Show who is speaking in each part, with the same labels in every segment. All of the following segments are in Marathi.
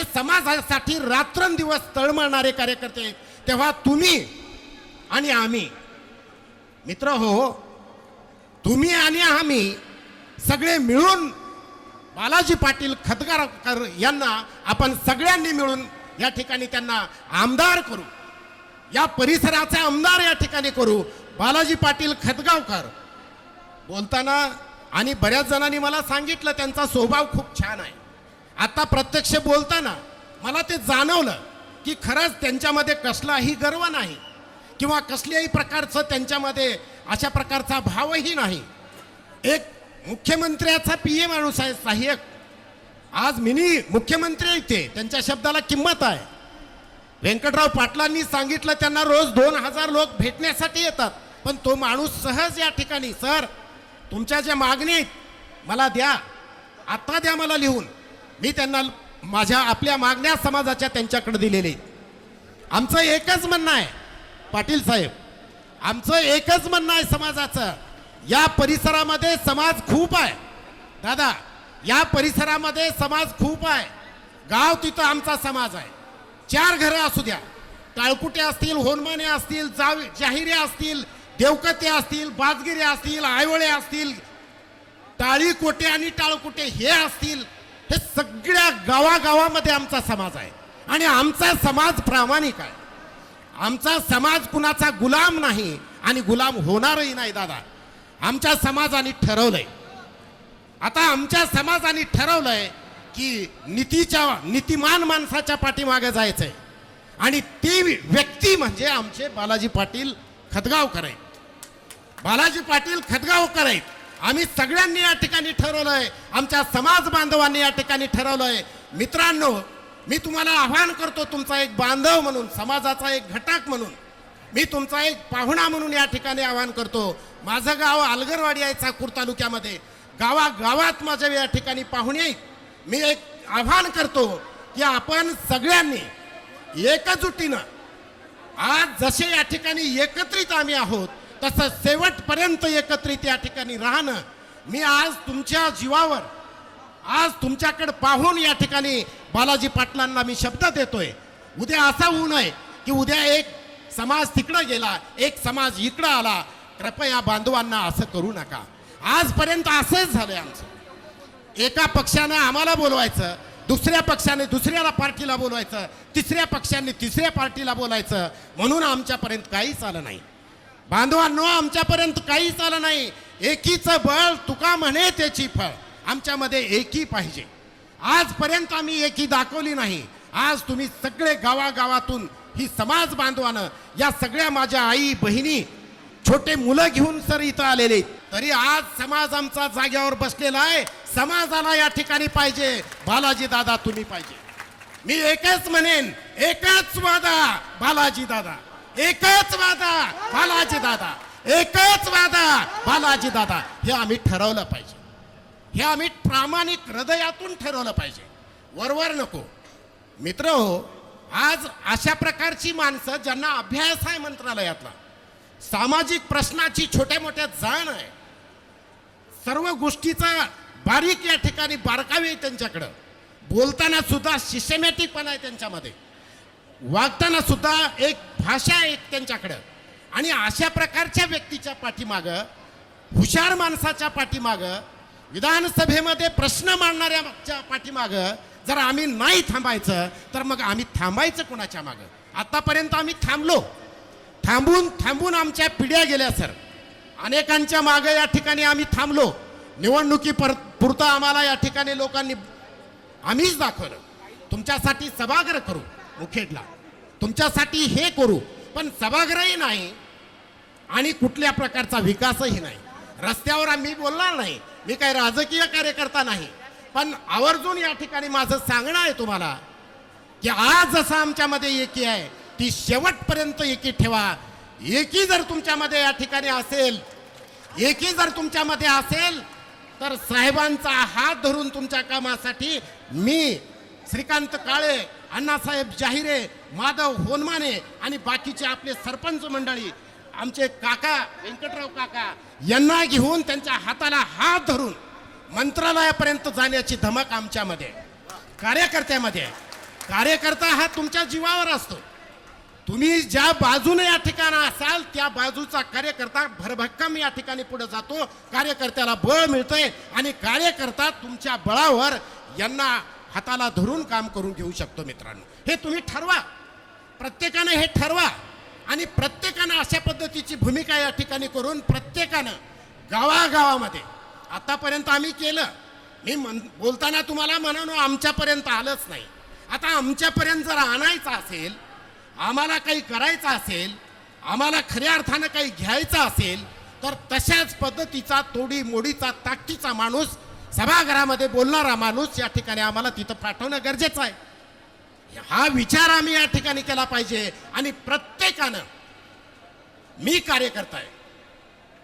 Speaker 1: हे समाजासाठी रात्रंदिवस तळमळणारे कार्यकर्ते आहेत. तेव्हा तुम्ही आणि आम्ही. मित्र हो, हो. तुम्ही आणि आम्ही सगळे मिळून बालाजी पाटील खतगारकर यांना आपण सगळ्यांनी मिळून या ठिकाणी त्यांना आमदार करू. या परिसराचे आमदार या ठिकाणी करू. बालाजी पाटील खतगावकर बोलताना आणि बऱ्याच जणांनी मला सांगितलं त्यांचा स्वभाव खूप छान आहे. आता प्रत्यक्ष बोलताना मला ते जाणवलं की खरंच त्यांच्यामध्ये कसलाही गर्व नाही किंवा कसल्याही प्रकारचं त्यांच्यामध्ये अशा प्रकारचा भावही नाही. एक मुख्यमंत्र्याचा पी ए माणूस आहे सहाय्यक. आज मिनी मुख्यमंत्री इथे ते त्यांच्या शब्दाला किंमत आहे. व्यंकटराव पाटलांनी सांगितलं त्यांना रोज दोन हजार लोक भेटण्यासाठी येतात. पण तो माणूस सहज या ठिकाणी सर तुमच्या ज्या मागणी आहेत मला द्या. आत्ता द्या मला लिहून. मी त्यांना माझ्या आपल्या मागण्या समाजाच्या त्यांच्याकडे दिलेले. आमचं एकच म्हणणं आहे पाटील साहेब. आमचं एकच म्हणणं आहे समाजाचं. या परिसरामध्ये समाज खूप आहे. दादा या परिसरामध्ये समाज खूप आहे. गाव तिथं आमचा समाज आहे. चार घरं असू द्या. टाळकुटे असतील होनमाने असतील जाव जाहिरे असतील देवकते असतील बाजगिरे असतील आयवळे असतील टाळीकोटे आणि टाळकुटे हे असतील हे सगळ्या गावागावामध्ये आमचा समाज आहे. आणि आमचा समाज प्रामाणिक आहे. आमचा समाज कुणाचा गुलाम नाही आणि गुलाम होणारही नाही दादा. आमच्या समाजाने ठरवलंय. आता आमच्या समाजाने ठरवलंय की नीतीच्या नीतिमान माणसाच्या पाठीमागे जायचंय. आणि ती व्यक्ती म्हणजे आमचे बालाजी पाटील खतगावकर आहेत. बालाजी पाटील खतगावकर आहेत. आम्ही सगळ्यांनी या ठिकाणी ठरवलंय. आमच्या समाज बांधवांनी या ठिकाणी ठरवलंय. मित्रांनो मी तुम्हाला आव्हान करतो तुमचा एक बांधव म्हणून समाजाचा एक घटक म्हणून मी तुमचा एक पाहुणा म्हणून या ठिकाणी आवाहन करतो. माझं गाव आलगरवाडी आहे चाकूर तालुक्यामध्ये. गावागावात माझ्या या ठिकाणी पाहुणे मी एक आव्हान करतो की आपण सगळ्यांनी एकजुटीनं आज जसे या ठिकाणी एकत्रित आम्ही आहोत तसं शेवटपर्यंत एकत्रित या ठिकाणी राहणं. मी आज तुमच्या जीवावर आज तुमच्याकडे पाहून या ठिकाणी बालाजी पाटलांना मी शब्द देतोय. उद्या असा होऊ नये की उद्या एक समाज तिकडं गेला एक समाज इकडं आला. कृपया बांधवांना असं करू नका. आजपर्यंत असंच झालंय आमचं. एका पक्षानं आम्हाला बोलवायचं दुसऱ्या पक्षाने दुसऱ्याला पार्टीला बोलवायचं तिसऱ्या पक्षाने तिसऱ्या पार्टीला बोलायचं म्हणून आमच्यापर्यंत काहीच आलं नाही. बांधवांनो आमच्यापर्यंत काहीच आलं नाही. एकीचं बळ तुका म्हणे त्याची फळ. आमच्यामध्ये एकी पाहिजे. आजपर्यंत आम्ही एकी दाखवली नाही. आज तुम्ही सगळे गावागावातून ही समाज बांधवानं या सगळ्या माझ्या आई बहिणी छोटे मुलं घेऊन सर इथं आलेले तरी आज समाज आमचा जाग्यावर बसलेला आहे. समाजाला या ठिकाणी पाहिजे. बालाजी दादा तुम्ही पाहिजे. मी एकच म्हणेन एकच वादा बालाजी दादा. एकच वादा बालाजी दादा. एकच वादा बालाजी दादा. हे आम्ही ठरवलं पाहिजे. हे आम्ही प्रामाणिक हृदयातून ठरवलं पाहिजे. वरवर नको. मित्र हो आज अशा प्रकारची माणसं ज्यांना अभ्यास आहे मंत्रालयातला सामाजिक प्रश्नाची छोट्या मोठ्या जाण आहे. सर्व गोष्टीचा बारीक या ठिकाणी बारकावे आहे त्यांच्याकडं. बोलताना सुद्धा सिस्टमॅटिक आहे त्यांच्यामध्ये. वागताना सुद्धा एक भाषा एक त्यांच्याकडं. आणि अशा प्रकारच्या व्यक्तीच्या पाठीमागं हुशार माणसाच्या पाठीमागं विधानसभेमध्ये प्रश्न मांडणाऱ्याच्या पाठीमागं जर आम्ही नाही थांबायचं तर मग आम्ही थांबायचं कोणाच्या मागं? आत्तापर्यंत आम्ही थांबलो. थांबून थांबून आमच्या पिढ्या गेल्या सर. अनेकांच्या मागं या ठिकाणी आम्ही थांबलो. निवडणुकी पर पुरतं आम्हाला या ठिकाणी लोकांनी आम्हीच दाखवलं. तुमच्यासाठी सभागृह करू. मुखेडला तुमच्यासाठी हे करू पण सभागृहही नाही आणि कुठल्या प्रकारचा विकासही नाही. रस्त्यावर आम्ही बोलणार नाही मी काही राजकीय कार्यकर्ता नाही. पण आवर्जून या ठिकाणी माझं सांगणं आहे तुम्हाला की आज जसं आमच्यामध्ये एकी आहे ती शेवटपर्यंत एकी ठेवा. एकी जर तुमच्यामध्ये या ठिकाणी असेल एकी जर तुमच्यामध्ये असेल तर साहेबांचा हात धरून तुमच्या कामासाठी मी श्रीकांत काळे अण्णासाहेब जाहिरे माधव होनमाने आणि बाकीचे आपले सरपंच मंडळी आमचे काका व्यंकटराव काका यांना घेऊन त्यांच्या हाताला हात धरून मंत्रालयापर्यंत जाण्याची धमक आमच्यामध्ये कार्यकर्त्यामध्ये. कार्यकर्ता हा तुमच्या जीवावर असतो. तुम्ही ज्या बाजूने या ठिकाणी असाल त्या बाजूचा कार्यकर्ता भरभक्कम या ठिकाणी पुढे जातो. कार्यकर्त्याला बळ मिळतंय आणि कार्यकर्ता तुमच्या बळावर यांना हाताला धरून काम करून घेऊ शकतो मित्रांनो. हे तुम्ही ठरवा. प्रत्येकानं हे ठरवा. आणि प्रत्येकानं अशा पद्धतीची भूमिका या ठिकाणी करून प्रत्येकानं गावागावामध्ये आतापर्यंत आम्ही केलं. मी म्हण बोलताना तुम्हाला म्हणानो आमच्यापर्यंत आलंच नाही. आता आमच्यापर्यंत जर आणायचं असेल आम्हाला काही करायचं असेल आम्हाला खऱ्या अर्थानं काही घ्यायचं असेल तर तशाच पद्धतीचा तोडी मोडीचा ताकदीचा माणूस सभागृहामध्ये बोलणारा माणूस या ठिकाणी आम्हाला तिथं पाठवणं गरजेचं आहे. हा विचार आम्ही या ठिकाणी केला पाहिजे आणि प्रत्येकानं मी कार्यकर्ता आहे.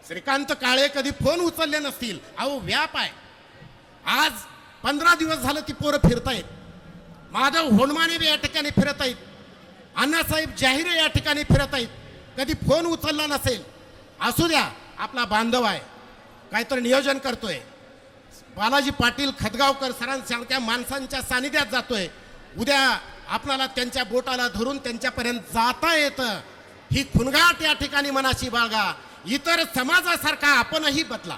Speaker 1: श्रीकांत काळे कधी फोन उचलले नसतील. अहो व्याप आहे. आज पंधरा दिवस झालं ती पोरं फिरतायत. माधव होणमाने या ठिकाणी फिरत आहेत अण्णासाहेब जाहीर या ठिकाणी फिरत आहेत कधी फोन उचलला नसेल. असू द्या आपला बांधव आहे. काहीतरी नियोजन करतोय. बालाजी पाटील खदगावकर सरांसारख्या माणसांच्या सानिध्यात जातोय. उद्या आपणाला त्यांच्या बोटाला धरून त्यांच्यापर्यंत जाता येतं. ही खुणगाट या ठिकाणी मनाशी बाळगा. इतर समाजासारखा आपणही बदला.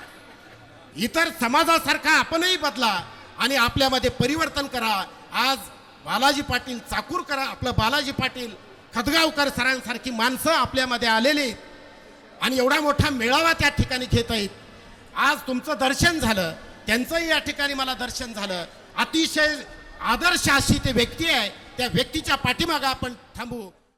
Speaker 1: इतर समाजासारखा आपणही बदला. आणि आपल्यामध्ये परिवर्तन करा. आज बालाजी पाटील चाकूरकर आपलं बालाजी पाटील खदगावकर सरांसारखी माणसं आपल्यामध्ये आलेली आहेत. आणि एवढा मोठा मेळावा त्या ठिकाणी घेत आहेत. आज तुमचं दर्शन झालं. त्यांचंही या ठिकाणी मला दर्शन झालं. अतिशय आदर्श अशी ते व्यक्ती आहे. त्या व्यक्तीच्या पाठीमागं आपण थांबू.